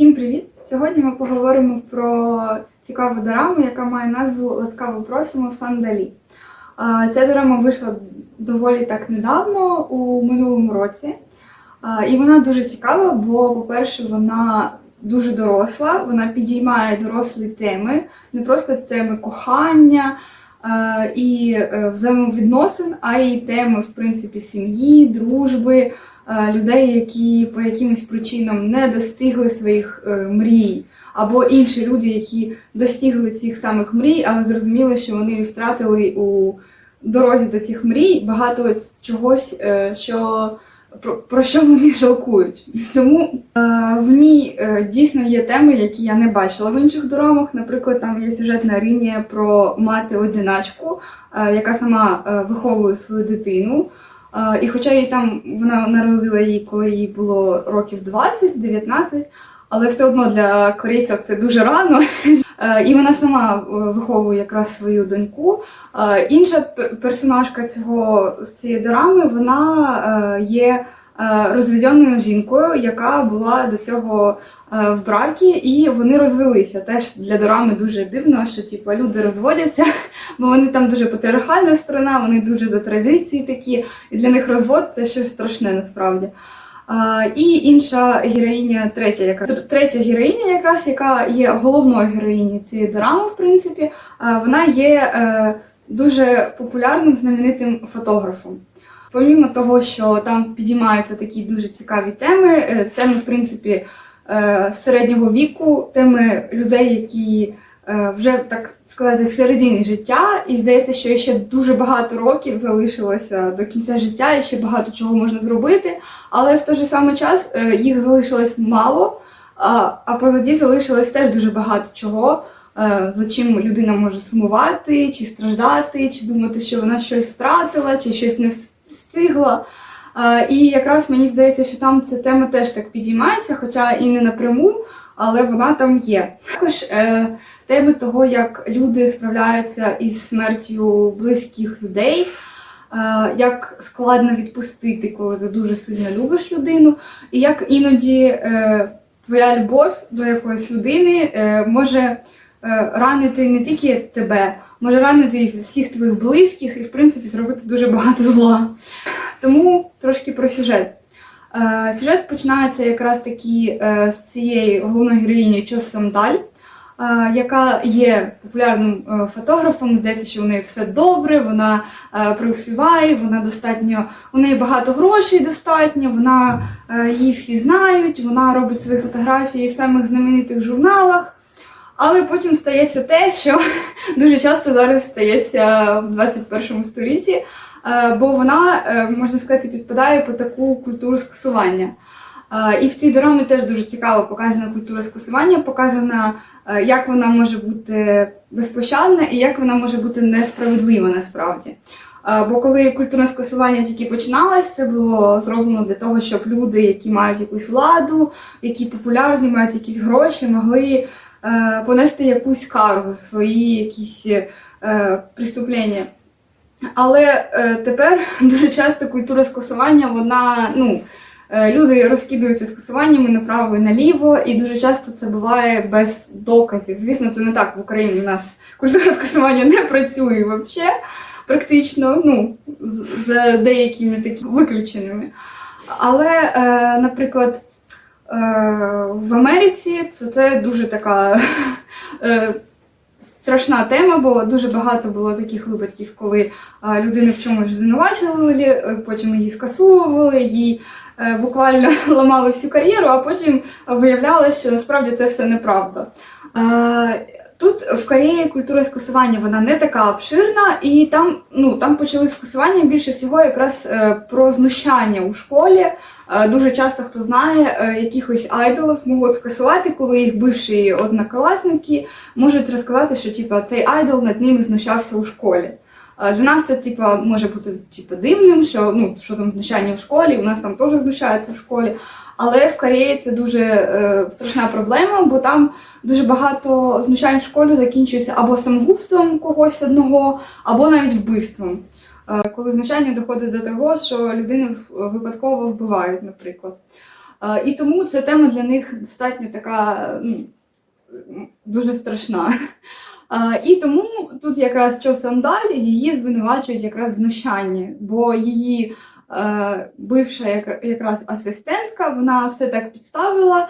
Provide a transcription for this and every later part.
Всім привіт! Сьогодні ми поговоримо про цікаву дораму, яка має назву Ласкаво просимо в Сандалі. Ця дорама вийшла доволі так недавно, у минулому році. І вона дуже цікава, бо, по-перше, вона дуже доросла, вона підіймає дорослі теми, не просто теми кохання і е, взаємовідносин, а й теми, в принципі, сім'ї, дружби, людей, які по якимось причинам не достигли своїх е, мрій, або інші люди, які достигли цих самих мрій, але зрозуміли, що вони втратили у дорозі до цих мрій багато чогось, е, що про, про що вони жалкують. Тому е, в ній е, дійсно є теми, які я не бачила в інших дорамах. Наприклад, там є сюжетна лінія про мати-одиначку, е, яка сама е, виховує свою дитину. І хоча їй там вона народила її, коли їй було років 20-19, але все одно для корейців це дуже рано. І вона сама е, виховує якраз свою доньку. Інша пер- персонажка цього з цієї драми вона е, є розведеною жінкою, яка була до цього е, в бракі, і вони розвелися. Теж для дорами дуже дивно, що типу, люди розводяться, бо вони там дуже патріархальна сторона, вони дуже за традиції такі, і для них розвод це щось страшне насправді. А, і інша героїня, третя, яка третя героїня, якраз яка є головною героїнею цієї дорами, в принципі, вона є е, дуже популярним знаменитим фотографом. Помімо того, що там підіймаються такі дуже цікаві теми, е, теми, в принципі, е, середнього віку, теми людей, які е, вже так сказати в середині життя, і здається, що ще дуже багато років залишилося до кінця життя, і ще багато чого можна зробити. Але в той же самий час їх залишилось мало, а, позаді залишилось теж дуже багато чого, за чим людина може сумувати, чи страждати, чи думати, що вона щось втратила, чи щось не встигла. Е, І якраз мені здається, що там ця тема теж так підіймається, хоча і не напряму, але вона там є. Також е, теми того, як люди справляються із смертю близьких людей, е, як складно відпустити, коли ти дуже сильно любиш людину, і як іноді твоя любов до якоїсь людини може ранити не тільки тебе, може ранити і всіх твоїх близьких і, в принципі, зробити дуже багато зла. Тому трошки про сюжет. Е, Сюжет починається якраз таки е, з цієї головної героїні Чо Самдаль, е, яка є популярним е, фотографом. Здається, що у неї все добре, вона е, преуспіває, вона достатньо, у неї багато грошей достатньо, вона е, її всі знають, вона робить свої фотографії в самих знаменитих журналах. Але потім стається те, що дуже часто зараз стається в 21 столітті, е, бо вона, е, можна сказати, підпадає по таку культуру скасування. Е, І в цій дорамі теж дуже цікаво показана культура скасування, показана, як вона може бути безпощадна і як вона може бути несправедлива насправді. Бо коли культурне скасування тільки починалось, це було зроблено для того, щоб люди, які мають якусь владу, які популярні, мають якісь гроші, могли понести якусь кару свої якісь е, преступлення. Але е, тепер дуже часто культура скасування, вона ну. е, Люди розкидаються скасуваннями направо і наліво, і дуже часто це буває без доказів. Звісно, це не так в Україні. У нас культура скасування не працює взагалі, практично, ну, з, деякими такими виключеннями. Але, е, наприклад, е, в Америці це, це дуже така е, страшна тема, бо дуже багато було таких випадків, коли е, людини в чомусь звинувачували, е, потім її скасовували, їй е, буквально ламали всю кар'єру, а потім виявлялося, що насправді це все неправда. Е, Тут в Кореї культура скасування вона не така обширна, і там, ну, там почали скасування більше всього якраз е, про знущання у школі. Е, Дуже часто хто знає, е, якихось айдолів можуть скасувати, коли їх бивші однокласники можуть розказати, що типа, цей айдол над ними знущався у школі. Е, Для нас це типа, може бути типа, дивним, що ну, що там знущання в школі, у нас там теж знущаються в школі. Але в Кореї це дуже е, страшна проблема, бо там дуже багато знущань в школі закінчується або самогубством когось одного, або навіть вбивством. Е, коли знущання доходить до того, що людину випадково вбивають, наприклад. Е, І тому ця тема для них достатньо така ну, дуже страшна. Е, І тому тут якраз Чо Сандаль її звинувачують якраз в знущанні, бо її бивша якраз асистентка, вона все так підставила.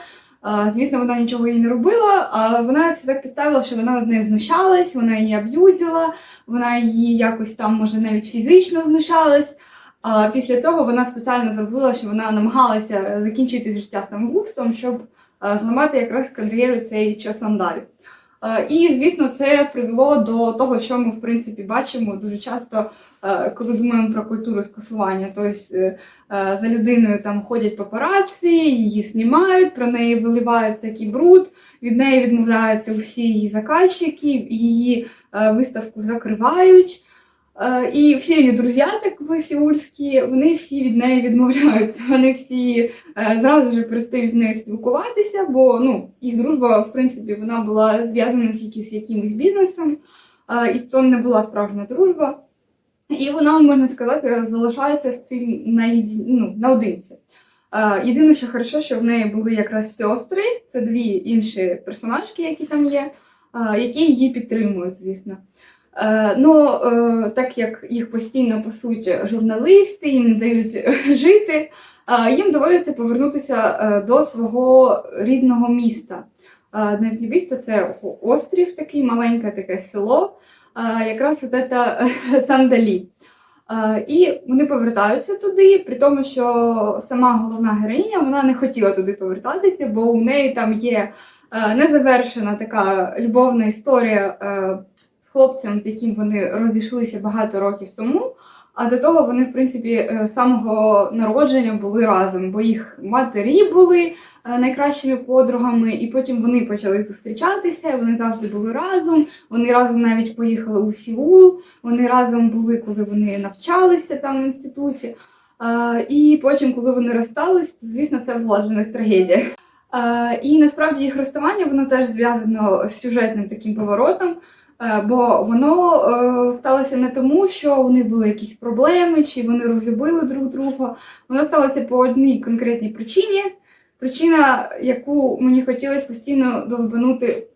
Звісно, вона нічого їй не робила, але вона все так підставила, що вона над нею знущалась, вона її аб'юзила, вона її якось там, може, навіть фізично знущалась. А після цього вона спеціально зробила, що вона намагалася закінчити життя самогубством, щоб зламати якраз кар'єру цей Чосандаль. Е, І, звісно, це привело до того, що ми в принципі бачимо дуже часто, е, коли думаємо про культуру скасування. Тобто е, за людиною там ходять папараці, її знімають, про неї виливають такий бруд, від неї відмовляються усі її заказчики, її виставку закривають. Е, І всі її друзі, так би сеульські, вони всі від неї відмовляються. Вони всі е, зразу ж перестають з нею спілкуватися, бо ну, їх дружба, в принципі, вона була зв'язана тільки з якимось бізнесом, е, і то не була справжня дружба. І вона, можна сказати, залишається з цим наєді- ну, наодинці. Єдине, що хорошо, що в неї були якраз сестри, це дві інші персонажки, які там є, які її підтримують, звісно. Е, Ну, е, так як їх постійно пасуть журналисти, їм не дають жити, е, їм доводиться повернутися до свого рідного міста. Місто це острів, такий маленьке таке село, якраз е, Сандалі. І вони повертаються туди, при тому, що сама головна героїня вона не хотіла туди повертатися, бо у неї там є незавершена така любовна історія хлопцем, з яким вони розійшлися багато років тому. А до того вони, в принципі, е, з самого народження були разом, бо їх матері були е, найкращими подругами, і потім вони почали зустрічатися. Вони завжди були разом. Вони разом навіть поїхали у Сеул. Вони разом були, коли вони навчалися там в інституті. Е, І потім, коли вони розстались, звісно, це була для них трагедія. І насправді їх розставання воно теж зв'язано з сюжетним таким поворотом. Е, Бо воно е, сталося не тому, що у них були якісь проблеми, чи вони розлюбили друг друга. Воно сталося по одній конкретній причині. Причина, яку мені хотілося постійно довбанути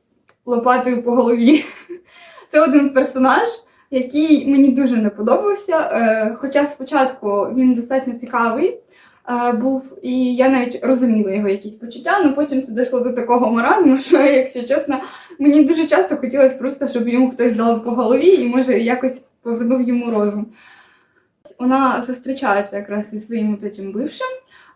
лопатою по голові. Це один персонаж, який мені дуже не подобався. Е, Хоча спочатку він достатньо цікавий був, і я навіть розуміла його якісь почуття, але потім це дійшло до такого маразму, що, якщо чесно, мені дуже часто хотілося просто, щоб йому хтось дав по голові і може якось повернув йому розум. Вона зустрічається якраз зі своїм цим бившим.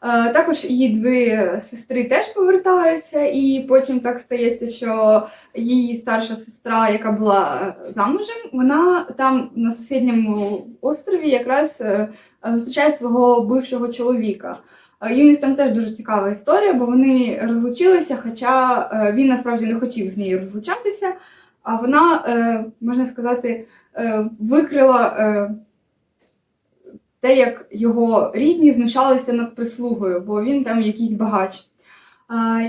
Е, Також її дві сестри теж повертаються, і потім так стається, що її старша сестра, яка була е, замужем, вона там на сусідньому острові якраз е, зустрічає свого бившого чоловіка. І у них там теж дуже цікава історія, бо вони розлучилися, хоча е, він насправді не хотів з нею розлучатися, а вона, е, можна сказати, е, викрила те, як його рідні знущалися над прислугою, бо він там якийсь багач.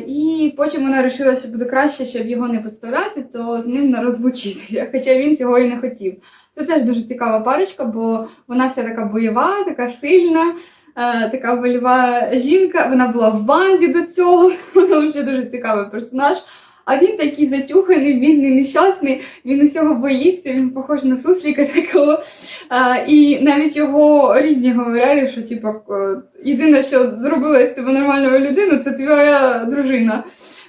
І потім вона вирішила, що буде краще, щоб його не підставляти, то з ним не розлучитися, хоча він цього і не хотів. Це теж дуже цікава парочка, бо вона вся така бойова, така сильна, така вольова жінка. Вона була в банді до цього. Вона вже дуже цікавий персонаж. А він такий затюханий, бідний, нещасний, він усього боїться, він похож на сусліка такого. А, і навіть його рідні говорять, що типу, е, єдине, що зробила з тебе нормальну людину, це твоя дружина.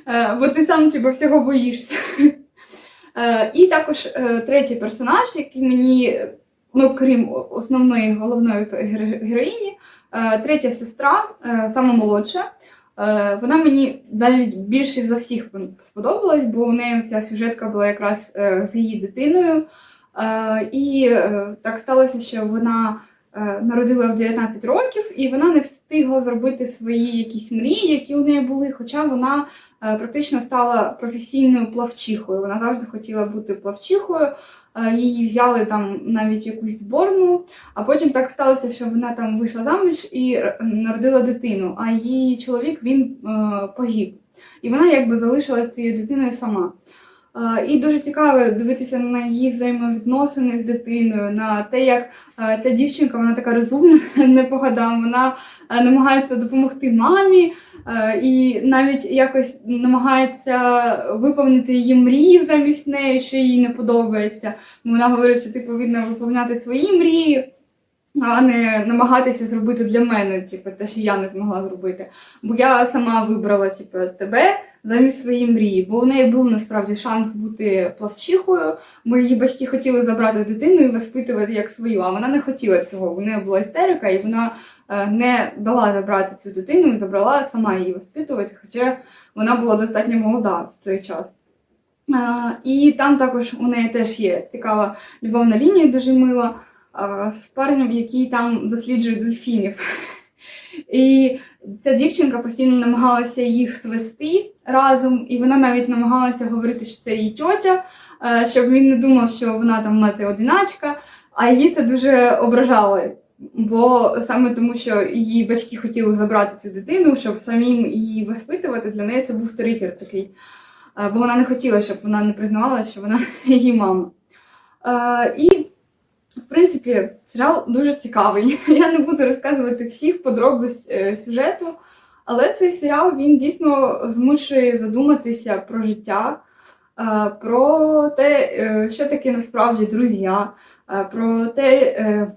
Е, Бо ти сам типу, всього боїшся. Е, І також е, третій персонаж, який мені, ну крім основної головної героїні, е, третя сестра, е, сама молодша. Е, Вона мені навіть більше за всіх сподобалась, бо у неї ця сюжетка була якраз е, з її дитиною. Е, І е, так сталося, що вона е, народила в 19 років, і вона не встигла зробити свої якісь мрії, які у неї були, хоча вона е, практично стала професійною плавчихою. Вона завжди хотіла бути плавчихою. Е, Її взяли там навіть якусь зборну, а потім так сталося, що вона там вийшла заміж і р- народила дитину, а її чоловік він е, погиб. І вона якби залишилася цією дитиною сама. Е, І дуже цікаво дивитися на її взаємовідносини з дитиною, на те, як е, ця дівчинка, вона така розумна, не по годам, вона е, намагається допомогти мамі е, і навіть якось намагається виповнити її мрії замість неї, що їй не подобається. Вона говорить, що ти повинна виповняти свої мрії. А не намагатися зробити для мене, типу, те, що я не змогла зробити. Бо я сама вибрала типу, тебе замість своєї мрії, бо у неї був насправді шанс бути плавчихою, бо її батьки хотіли забрати дитину і воспитувати як свою, а вона не хотіла цього. У неї була істерика, і вона е, не дала забрати цю дитину і забрала сама її воспитувати, хоча вона була достатньо молода в цей час. І там також у неї теж є цікава любовна лінія, дуже мила з парнем, який там досліджує дельфінів. І ця дівчинка постійно намагалася їх свести разом, і вона навіть намагалася говорити, що це її тьотя, е, щоб він не думав, що вона там мати одиначка, а її це дуже ображало. Бо саме тому, що її батьки хотіли забрати цю дитину, щоб самим її воспитувати, для неї це був тригер такий. Е, Бо вона не хотіла, щоб вона не признавала, що вона її мама. Е, І в принципі, серіал дуже цікавий. Я не буду розказувати всіх подробиць е, сюжету, але цей серіал він дійсно змушує задуматися про життя, про те, що таке насправді друзі, про те,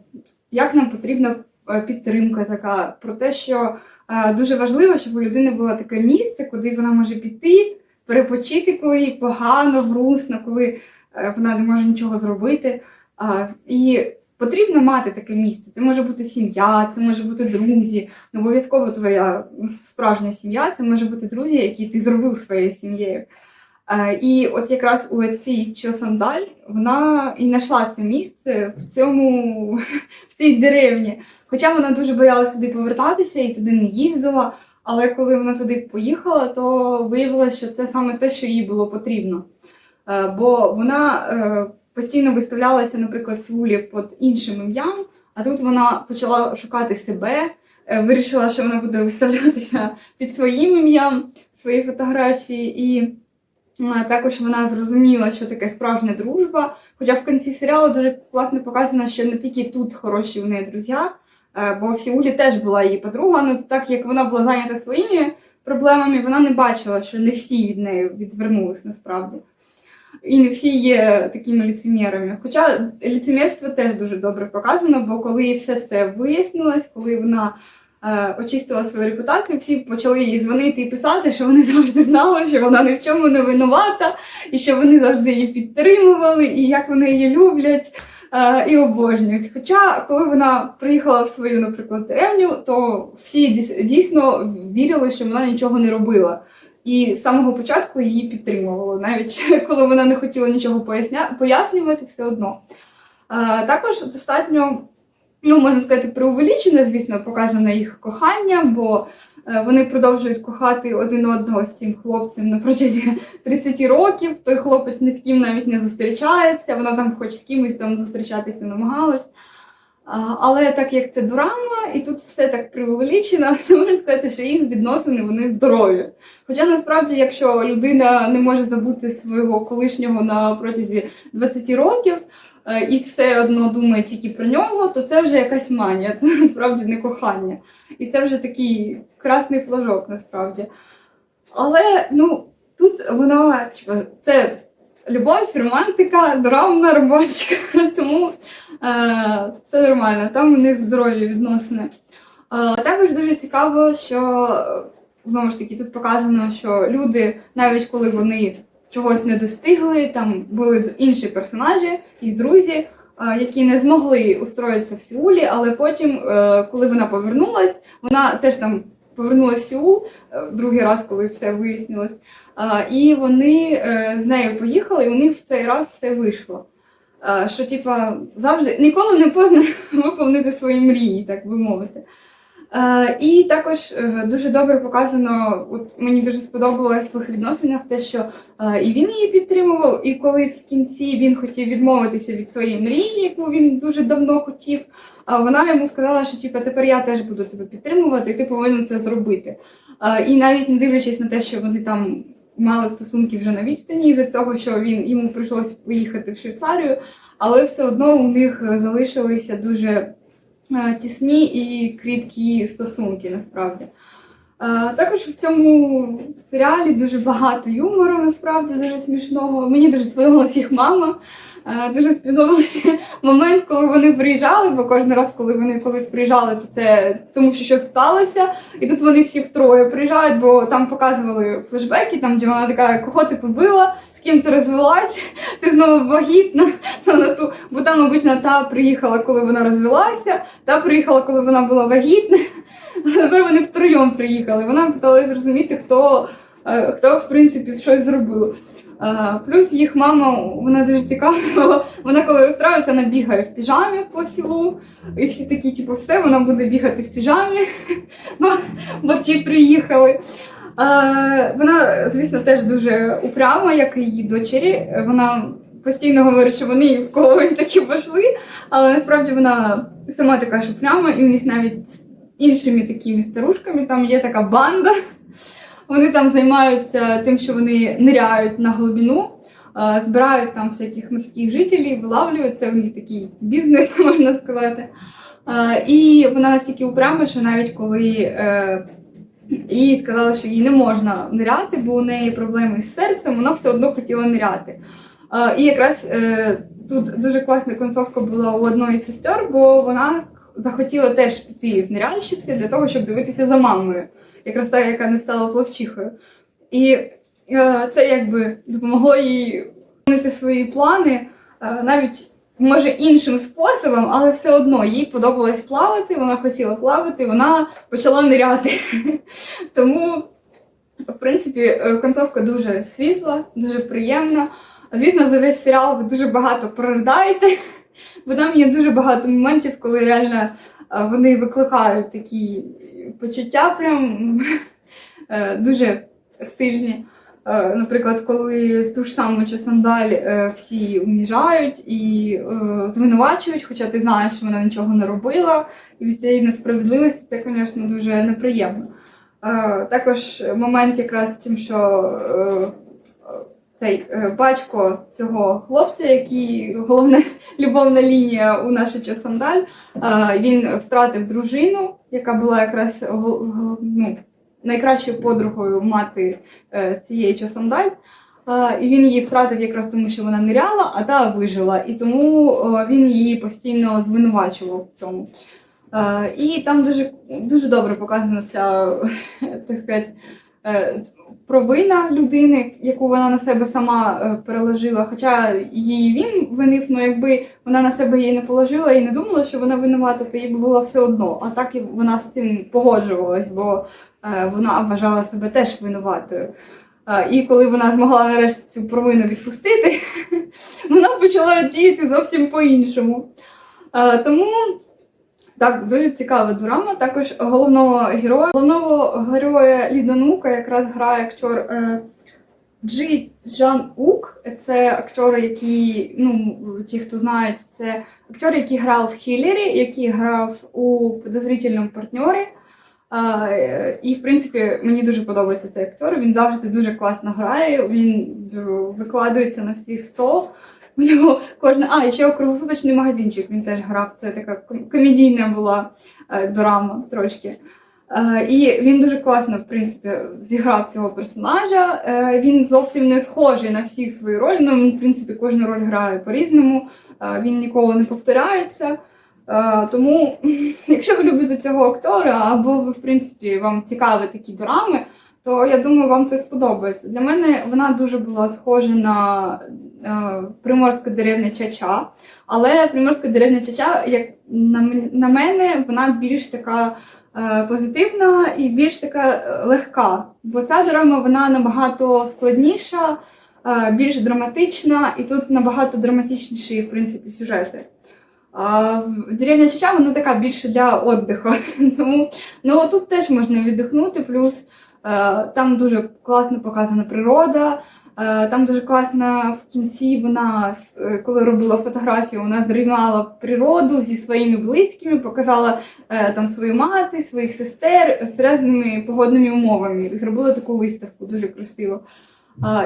як нам потрібна е, підтримка така, про те, що е, дуже важливо, щоб у людини було таке місце, куди вона може піти, перепочити, коли їй погано, грустно, коли е, вона не може нічого зробити. І потрібно мати таке місце. Це може бути сім'я, це може бути друзі. Не обов'язково твоя справжня сім'я, це може бути друзі, які ти зробив своєю сім'єю. А, І от якраз у цій Чосандаль вона і знайшла це місце в цьому в цій деревні. Хоча вона дуже боялася туди повертатися і туди не їздила. Але коли вона туди поїхала, то виявилося, що це саме те, що їй було потрібно. Е, Бо вона е, постійно виставлялася, наприклад, Сеулі під іншим ім'ям, а тут вона почала шукати себе, е, вирішила, що вона буде виставлятися під своїм ім'ям, свої фотографії, і е, також вона зрозуміла, що таке справжня дружба. Хоча в кінці серіалу дуже класно показано, що не тільки тут хороші в неї друзі, е, бо в Сеулі теж була її подруга, ну так як вона була зайнята своїми проблемами, вона не бачила, що не всі від неї відвернулись насправді. І не всі є такими ліцемірами. Хоча ліцемірство теж дуже добре показано, бо коли все це вияснилось, коли вона е, очистила свою репутацію, всі почали їй дзвонити і писати, що вони завжди знали, що вона ні в чому не винувата, і що вони завжди її підтримували, і як вони її люблять е, і обожнюють. Хоча, коли вона приїхала в свою, наприклад, деревню, то всі дійсно вірили, що вона нічого не робила. І з самого початку її підтримувало, навіть коли вона не хотіла нічого пояснювати, все одно. А, також достатньо, ну можна сказати, преувеличене, звісно, показане їх кохання, бо е, вони продовжують кохати один одного з цим хлопцем на протязі 30 років. Той хлопець ні з ким навіть не зустрічається, вона там хоч з кимось там зустрічатися намагалась. Але так як це драма, і тут все так преувеличено, то можна сказати, що їх відносини вони здорові. Хоча насправді, якщо людина не може забути свого колишнього на протязі 20 років і все одно думає тільки про нього, то це вже якась манія, це насправді не кохання. І це вже такий красний флажок насправді. Але ну, тут вона, типу, це любов, романтика, драма, романтика, тому е, це нормально, там у них здорові відносини. Е, також дуже цікаво, що е, знову ж таки тут показано, що люди, навіть коли вони чогось не достигли, там були інші персонажі, їх друзі, е, які не змогли устроїтися в Сеулі, але потім, е, коли вона повернулась, вона теж там повернулася в Сеул е, другий раз, коли все вияснилось. І вони з нею поїхали, і у них в цей раз все вийшло. Що, типа, завжди ніколи не поздно виповнити свої мрії, так би мовити. Е, І також е, дуже добре показано, от мені дуже сподобалось в їх відносинах те, що е, і він її підтримував, і коли в кінці він хотів відмовитися від своєї мрії, яку він дуже давно хотів, вона йому сказала, що типа, тепер я теж буду тебе підтримувати, і ти повинен це зробити. І навіть не дивлячись на те, що вони там мали стосунки вже на відстані з того, що він йому прийшлося поїхати в Швейцарію, але все одно у них залишилися дуже тісні і кріпкі стосунки насправді. Також в цьому серіалі дуже багато юмору, насправді дуже смішного. Мені дуже сподобалась їх мама. Дуже сподобався момент, коли вони приїжджали, бо кожен раз, коли вони колись приїжджали, то це тому, що щось сталося. І тут вони всі втроє приїжджають, бо там показували флешбеки, там де вона така, кого ти побила, ким ти розвелась, ти знову вагітна. Ну, на ту, бо там обично та приїхала, коли вона розвелася, та приїхала, коли вона була вагітна. Тепер вони втроєм приїхали. Вона питала зрозуміти, хто, е, хто в принципі щось зробив. Е, Плюс їх мама, вона дуже цікава. Вона коли розстраюється, вона бігає в піжамі по селу. І всі такі, типу, все, вона буде бігати в піжамі, бо, бо ті приїхали. Е, Вона, звісно, теж дуже упряма, як і її дочері. Вона постійно говорить, що вони в кого такі пішли, але насправді вона сама така ж упряма, і у них навіть з іншими такими старушками там є така банда. Вони там займаються тим, що вони ниряють на глибину, е, збирають там всяких морських жителів, вилавлюють. Це у них такий бізнес, можна сказати. Е, І вона настільки упряма, що навіть коли їй сказали, що їй не можна ниряти, бо у неї проблеми з серцем, вона все одно хотіла ниряти. І якраз е, тут дуже класна концовка була у одної сестер, бо вона захотіла теж піти в ниряльщиці для того, щоб дивитися за мамою якраз та, яка не стала плавчихою. І е, це якби допомогло їй виконати свої плани е, навіть може іншим способом, але все одно їй подобалось плавати, вона хотіла плавати, вона почала ниряти. Тому, в принципі, е, концовка дуже світла, дуже приємна. Звісно, за весь серіал ви дуже багато прoriдаєте, бо там є дуже багато моментів, коли реально е, вони викликають такі почуття прям е, дуже сильні. Е, Наприклад, коли ту ж саму Чосандаль е, всі уніжають і е, звинувачують, хоча ти знаєш, що вона нічого не робила, і від цієї несправедливості це, звісно, дуже неприємно. Також момент якраз тим, що цей батько цього хлопця, який головна любовна лінія у нашій Чосандаль, е, він втратив дружину, яка була якраз ну, найкращою подругою мати е, цієї Чосандаль. Е, І він її втратив якраз тому, що вона ниряла, а та вижила. І тому він її постійно звинувачував в цьому. І там дуже, дуже добре показана ця, так сказати, е, провина людини, яку вона на себе сама е, переложила. Хоча її він винив, ну якби вона на себе її не положила і не думала, що вона винувата, то їй би було все одно. А так і вона з цим погоджувалась, бо е, вона вважала себе теж винуватою. Е, І коли вона змогла нарешті цю провину відпустити, вона почала діяти зовсім по-іншому. Тому так, дуже цікава драма. Також головного героя, головного героя Лідонука якраз грає актор е, Джі Жан Ук. Це актор, який, ну, ті, хто знають, це актор, який грав в Хіллері, який грав у подозрительному партньорі. Е, І, в принципі, мені дуже подобається цей актор. Він завжди дуже класно грає, він дуже викладається на всі 100. У нього кожна. А, і ще круглосуточний магазинчик він теж грав. Це така комедійна була е, драма трошки. Е, і він дуже класно, в принципі, зіграв цього персонажа. Е, він зовсім не схожий на всі свої ролі. Ну, він, в принципі, кожну роль грає по-різному, він ніколи не повторяється. Тому, якщо ви любите цього актора, або ви, в принципі, вам цікаві такі драми, то я думаю, вам це сподобається. Для мене вона дуже була схожа на приморська деревня Чача, але приморська деревня Чача, як на, мене, вона більш така е, позитивна і більш така е, легка. Бо ця драма вона набагато складніша, е, більш драматична, і тут набагато драматичніші, в принципі, сюжети. А деревня Чача вона така більше для віддиху. Тому ну, тут теж можна віддихнути, плюс е, там дуже класно показана природа. Е, Там дуже класно в кінці вона, е, коли робила фотографію, вона зрівняла природу зі своїми близькими, показала е, там свою мати, своїх сестер з різними погодними умовами. Зробила таку виставку дуже красиво.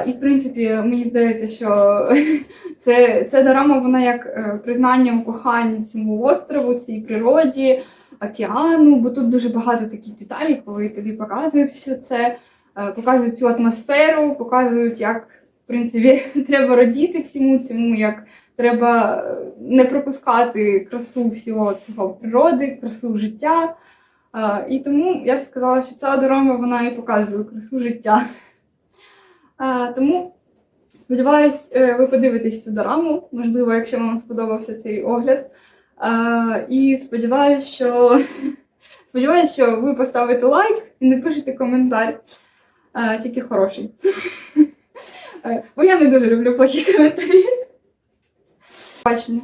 І, в принципі, мені здається, що це, ця дорама, вона як признання у коханні цьому острову, цій природі, океану, бо тут дуже багато таких деталей, коли тобі показують все це, показують цю атмосферу, показують, як в принципі треба радіти всьому цьому, як треба е, не пропускати красу всього цього природи, красу життя. Е, І тому я б сказала, що ця дорама вона і показує красу життя. Е, Тому сподіваюсь, е, ви подивитесь цю дораму, можливо, якщо вам сподобався цей огляд. Е, І сподіваюся, що сподіваюся, що ви поставите лайк і напишете коментар. Е, Тільки хороший. Е, Бо я не дуже люблю плохі коментарі. Бачення.